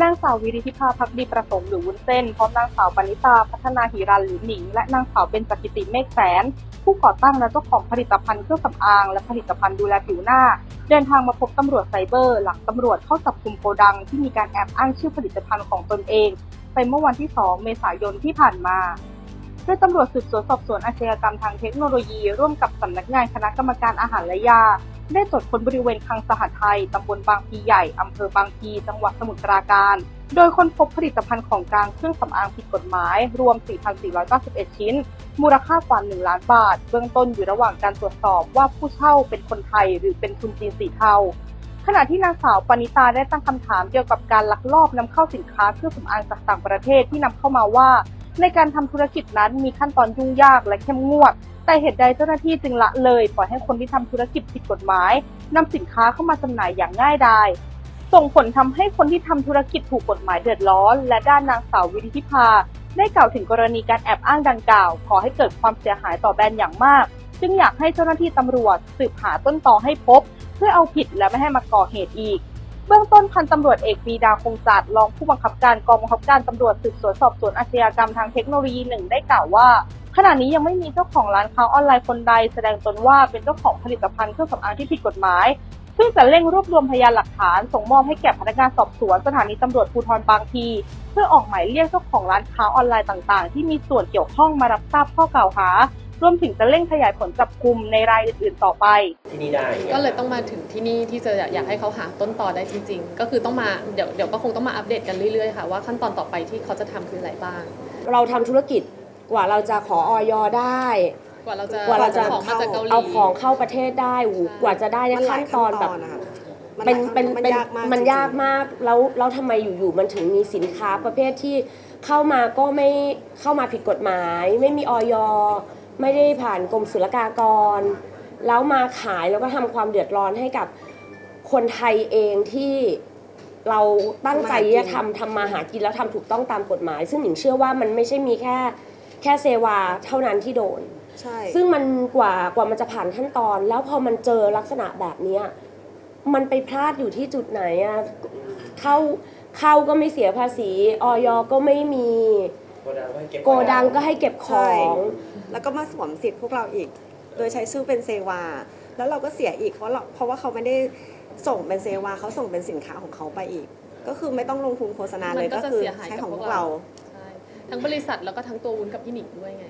นางสาววิริธิภาพักดีประสงค์หรือวุ้นเส้นพร้อมนางสาวปณิตาพัฒนาหิรันหรือหนิง และนางสาวเบญจกิติเมฆแสน ผู้ก่อตั้งและเจ้าของผลิตภัณฑ์เครื่องสำอาง และผลิตภัณฑ์ดูแลผิวหน้า เดินทางมาพบตำรวจไซเบอร์ หลังตำรวจเข้าจับกลุ่มโกดังที่มีการแอบอ้างชื่อผลิตภัณฑ์ของตนเอง ไปเมื่อวันที่ 2 เมษายนที่ผ่านมาโดยตำรวจสืบสวนสอบสวนอาชญากรรมทางเทคโนโลยี ร่วมกับสำนักงานคณะกรรมการอาหารและยา ได้ตรวจค้นบริเวณคลังสหไทยตำบลบางพีใหญ่ อำเภอบางพี จังหวัดสมุทรปราการ โดยค้นพบผลิตภัณฑ์ของกลางเครื่องสำอางผิดกฎหมาย รวม 4,491 ชิ้น มูลค่ากว่า 1 ล้านบาท เบื้องต้นอยู่ระหว่างการตรวจสอบว่าผู้เช่าเป็นคนไทยหรือเป็นทุนจีนสีเทาขณะที่นางสาวปณิตาได้ตั้งคำถามเกี่ยวกับการลักลอบนำเข้าสินค้าเครื่องสำอางจากต่างประเทศที่นำเข้ามาว่า ในการทำธุรกิจนั้นมีขั้นตอนยุ่งยากและเข้มงวด แต่เหตุใดเจ้าหน้าที่จึงละเลย ปล่อยให้คนที่ทำธุรกิจผิดกฎหมายนำสินค้าเข้ามาจำหน่ายอย่างง่ายดายส่งผลทำให้คนที่ทำธุรกิจถูกกฎหมายเดือดร้อน และด้านนางสาววิริธิภาได้กล่าวถึงกรณีการแอบอ้างดังกล่าวขอให้เกิดความเสียหายต่อแบรนด์อย่างมาก จึงอยากให้เจ้าหน้าที่ตำรวจสืบหาต้นตอให้พบ เพื่อเอาผิดและไม่ให้มาก่อเหตุอีก เบื้องต้นพันตำรวจเอกปีดาคงจัดรองผู้บังคับการกองบังคับการตำรวจสืบสวนสอบสวนอาชญากรรมทางเทคโนโลยีหนึ่งได้กล่าวว่า ขณะนี้ยังไม่มีเจ้าของร้านค้าออนไลน์คนใด แสดงตนว่าเป็นเจ้าของผลิตภัณฑ์เครื่องสำอางที่ผิดกฎหมาย ซึ่งจะเร่งรวบรวมพยานหลักฐาน ส่งมอบให้แก่พนักงานสอบสวนสถานีตำรวจภูธรบางพีเพื่อออกหมายเรียกเจ้าของร้านค้าออนไลน์ต่าง ๆ ที่มีส่วนเกี่ยวข้องมารับทราบข้อกล่าวหา รวมถึงจะเร่งขยายผลจับกลุ่มในรายอื่นๆต่อไป ที่นี่ได้อย่างเงี้ก็ยเลยต้องมาถึงที่นี่ที่จะอยากให้เขาหาต้นต่อได้จริง ๆ ก็คือต้องมาเดี๋ยวเดี๋ยวก็คงต้องมาอัปเดตกันเรื่อยๆค่ะว่าขั้นตอนต่อไปที่เขาจะทำคืออะไรบ้าง เราทำธุรกิจกว่าเราจะขอออยได้ กว่าเราจะกว่าเราจะของมาจากเกาหลีเอาของเข้าประเทศได้โอ้โหใช่กว่าจะได้เนี่ยมันหลาขั้ยนตอนแบบะคะมัเป็นหลายเป็นมันเป็นยากมากมันจริงๆยากมากแล้วแล้วทำไมอยู่ๆมันถึงมีสินค้าประเภทที่เข้ามาก็ไม่เข้ามาผิดกฎหมาย ไม่มีออย ไม่ได้ผ่านกรมศุลกากร แล้วมาขายแล้วก็ทำความเดือดร้อนให้กับคนไทยเองที่เราตั้งใจที่จะทำทำมาหากินแล้วทำถูกต้องตามกฎหมาย ซึ่งหนิงเชื่อว่ามันไม่ใช่มีแค่แค่เซวาเท่านั้นที่โดน ใช่ซึ่งมันกว่ากว่ามันจะผ่านขั้นตอน แล้วพอมันเจอลักษณะแบบเนี้ยมันไปพลาดอยู่ที่จุดไหนอะเข้าเข้าก็ไม่เสียภาษีออยก็ไม่มี โกดังก็ให้ เก็บโกดังก็ให้เก็บของ แล้วก็มาสวมสิทธิ์พวกเราอีก โดยใช้ชื่อเป็นเซวา แล้วเราก็เสียอีกเพราะเราเพราะว่าเขาไม่ได้ส่งเป็นเซวาเขาส่งเป็นสินค้าของเขาไปอีก ก็คือไม่ต้องลงทุนโฆษณาเลยมันก็ก็จะคือเสียหายใช้กับของพพววกกเรา เรา ใช่ทั้งบริษัทแล้วก็ทั้งตัววุ้นกับพี่หนิงด้วยไง